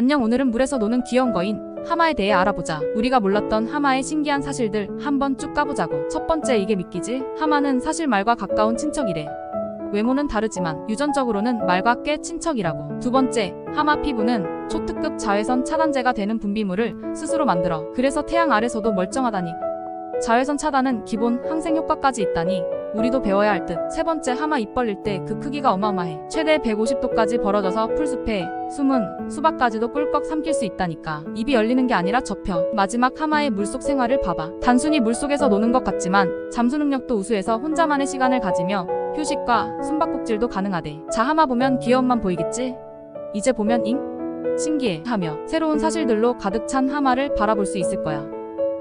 안녕 오늘은 물에서 노는 귀여운 거인 하마에 대해 알아보자. 우리가 몰랐던 하마의 신기한 사실들 한번 쭉 까보자고. 첫 번째 이게 믿기지? 하마는 사실 말과 가까운 친척이래. 외모는 다르지만 유전적으로는 말과 꽤 친척이라고. 두 번째, 하마 피부는 초특급 자외선 차단제가 되는 분비물을 스스로 만들어. 그래서 태양 아래서도 멀쩡하다니. 자외선 차단은 기본 항생 효과까지 있다니 우리도 배워야 할 듯. 세 번째 하마 입 벌릴 때 그 크기가 어마어마해. 최대 150도까지 벌어져서 풀숲에 숨은 수박까지도 꿀꺽 삼킬 수 있다니까. 입이 열리는 게 아니라 접혀. 마지막 하마의 물속 생활을 봐봐. 단순히 물속에서 노는 것 같지만 잠수 능력도 우수해서 혼자만의 시간을 가지며 휴식과 숨바꼭질도 가능하대. 자 하마 보면 귀여움만 보이겠지? 이제 보면 잉? 신기해 하며 새로운 사실들로 가득 찬 하마를 바라볼 수 있을 거야.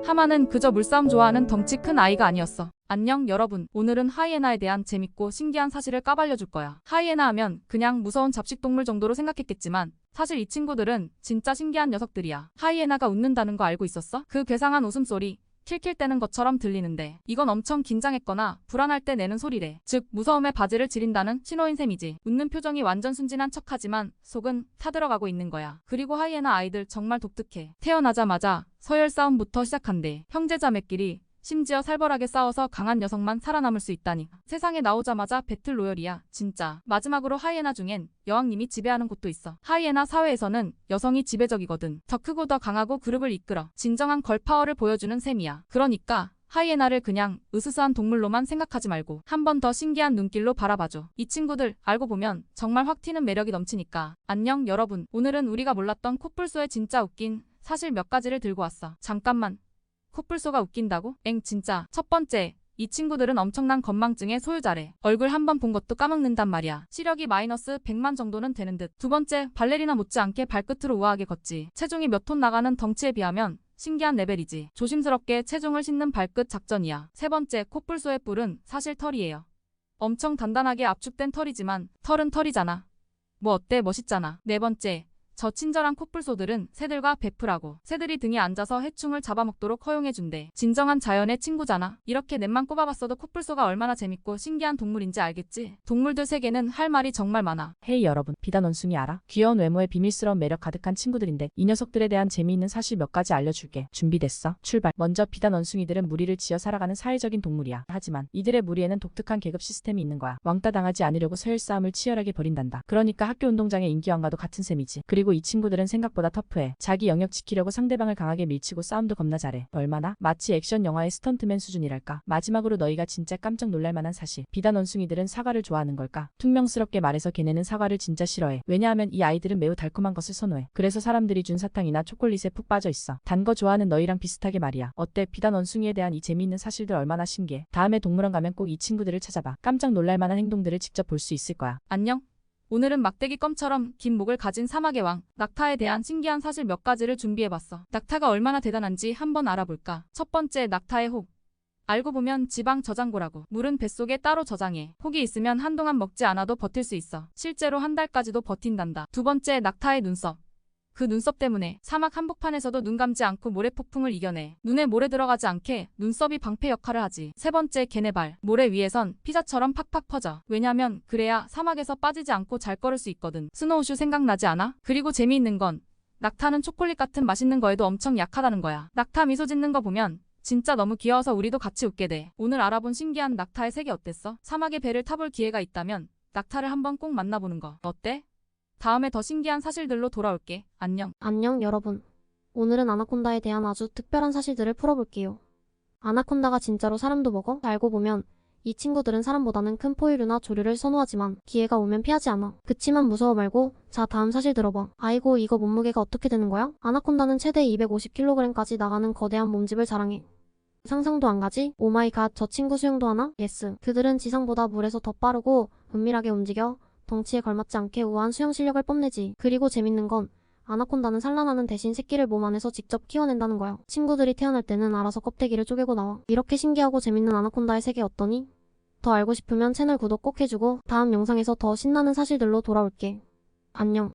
하마는 그저 물싸움 좋아하는 덩치 큰 아이가 아니었어. 안녕 여러분. 오늘은 하이에나에 대한 재밌고 신기한 사실을 까발려 줄 거야. 하이에나 하면 그냥 무서운 잡식동물 정도로 생각했겠지만 사실 이 친구들은 진짜 신기한 녀석들이야. 하이에나가 웃는다는 거 알고 있었어? 그 괴상한 웃음소리 킬킬 대는 것처럼 들리는데 이건 엄청 긴장했거나 불안할 때 내는 소리래. 즉 무서움에 바지를 지린다는 신호인 셈이지. 웃는 표정이 완전 순진한 척하지만 속은 타들어가고 있는 거야. 그리고 하이에나 아이들 정말 독특해. 태어나자마자 서열 싸움부터 시작한대. 형제자매끼리 심지어 살벌하게 싸워서 강한 녀석만 살아남을 수 있다니. 세상에 나오자마자 배틀 로열이야. 진짜. 마지막으로 하이에나 중엔 여왕님이 지배하는 곳도 있어. 하이에나 사회에서는 여성이 지배적이거든. 더 크고 더 강하고 그룹을 이끌어. 진정한 걸파워를 보여주는 셈이야. 그러니까 하이에나를 그냥 으스스한 동물로만 생각하지 말고 한 번 더 신기한 눈길로 바라봐줘. 이 친구들 알고 보면 정말 확 튀는 매력이 넘치니까. 안녕 여러분. 오늘은 우리가 몰랐던 코뿔소의 진짜 웃긴 사실 몇 가지를 들고 왔어. 잠깐만. 코뿔소가 웃긴다고? 엥 진짜. 첫 번째. 이 친구들은 엄청난 건망증의 소유자래. 얼굴 한 번 본 것도 까먹는단 말이야. 시력이 마이너스 100만 정도는 되는 듯. 두 번째, 발레리나 못지않게 발끝으로 우아하게 걷지. 체중이 몇 톤 나가는 덩치에 비하면 신기한 레벨이지. 조심스럽게 체중을 싣는 발끝 작전이야. 세 번째, 코뿔소의 뿔은 사실 털이에요. 엄청 단단하게 압축된 털이지만 털은 털이잖아. 뭐 어때 멋있잖아. 네 번째, 저 친절한 코뿔소들은 새들과 베프라고 새들이 등에 앉아서 해충을 잡아먹도록 허용해준대. 진정한 자연의 친구잖아. 이렇게 넷만 꼽아봤어도 코뿔소가 얼마나 재밌고 신기한 동물인지 알겠지? 동물들 세계는 할 말이 정말 많아. 헤이 여러분, 비단 원숭이 알아? 귀여운 외모에 비밀스러운 매력 가득한 친구들인데 이 녀석들에 대한 재미있는 사실 몇 가지 알려줄게. 준비됐어? 출발. 먼저 비단 원숭이들은 무리를 지어 살아가는 사회적인 동물이야. 하지만 이들의 무리에는 독특한 계급 시스템이 있는 거야. 왕따 당하지 않으려고 서열 싸움을 치열하게 벌인단다. 그러니까 학교 운동장의 인기왕과도 같은 셈이지. 그리고 이 친구들은 생각보다 터프해. 자기 영역 지키려고 상대방을 강하게 밀치고 싸움도 겁나 잘해. 얼마나? 마치 액션 영화의 스턴트맨 수준이랄까. 마지막으로 너희가 진짜 깜짝 놀랄 만한 사실. 비단 원숭이들은 사과를 좋아하는 걸까? 퉁명스럽게 말해서 걔네는 사과를 진짜 싫어해. 왜냐하면 이 아이들은 매우 달콤한 것을 선호해. 그래서 사람들이 준 사탕이나 초콜릿에 푹 빠져 있어. 단 거 좋아하는 너희랑 비슷하게 말이야. 어때? 비단 원숭이에 대한 이 재미있는 사실들 얼마나 신기해. 다음에 동물원 가면 꼭 이 친구들을 찾아봐. 깜짝 놀랄 만한 행동들을 직접 볼 수 있을 거야. 안녕. 오늘은 막대기 껌처럼 긴 목을 가진 사막의 왕, 낙타에 대한 신기한 사실 몇 가지를 준비해봤어. 낙타가 얼마나 대단한지 한번 알아볼까. 첫 번째, 낙타의 혹. 알고 보면 지방 저장고라고. 물은 뱃속에 따로 저장해. 혹이 있으면 한동안 먹지 않아도 버틸 수 있어. 실제로 한 달까지도 버틴단다. 두 번째, 낙타의 눈썹. 그 눈썹 때문에 사막 한복판에서도 눈 감지 않고 모래 폭풍을 이겨내. 눈에 모래 들어가지 않게 눈썹이 방패 역할을 하지. 세 번째 개네발. 모래 위에선 피자처럼 팍팍 퍼져. 왜냐면 그래야 사막에서 빠지지 않고 잘 걸을 수 있거든. 스노우슈 생각나지 않아? 그리고 재미있는 건 낙타는 초콜릿 같은 맛있는 거에도 엄청 약하다는 거야. 낙타 미소 짓는 거 보면 진짜 너무 귀여워서 우리도 같이 웃게 돼. 오늘 알아본 신기한 낙타의 세계 어땠어? 사막의 배를 타볼 기회가 있다면 낙타를 한번 꼭 만나보는 거. 어때? 다음에 더 신기한 사실들로 돌아올게. 안녕. 안녕 여러분. 오늘은 아나콘다에 대한 아주 특별한 사실들을 풀어볼게요. 아나콘다가 진짜로 사람도 먹어? 알고 보면 이 친구들은 사람보다는 큰 포유류나 조류를 선호하지만 기회가 오면 피하지 않아. 그치만 무서워 말고 자 다음 사실 들어봐. 아이고 이거 몸무게가 어떻게 되는 거야? 아나콘다는 최대 250kg까지 나가는 거대한 몸집을 자랑해. 상상도 안 가지? 오마이갓 저 친구 수영도 하나? 예스. 그들은 지상보다 물에서 더 빠르고 은밀하게 움직여 덩치에 걸맞지 않게 우아한 수영 실력을 뽐내지. 그리고 재밌는 건 아나콘다는 산란하는 대신 새끼를 몸 안에서 직접 키워낸다는 거야. 친구들이 태어날 때는 알아서 껍데기를 쪼개고 나와. 이렇게 신기하고 재밌는 아나콘다의 세계 어떠니? 더 알고 싶으면 채널 구독 꼭 해주고 다음 영상에서 더 신나는 사실들로 돌아올게. 안녕.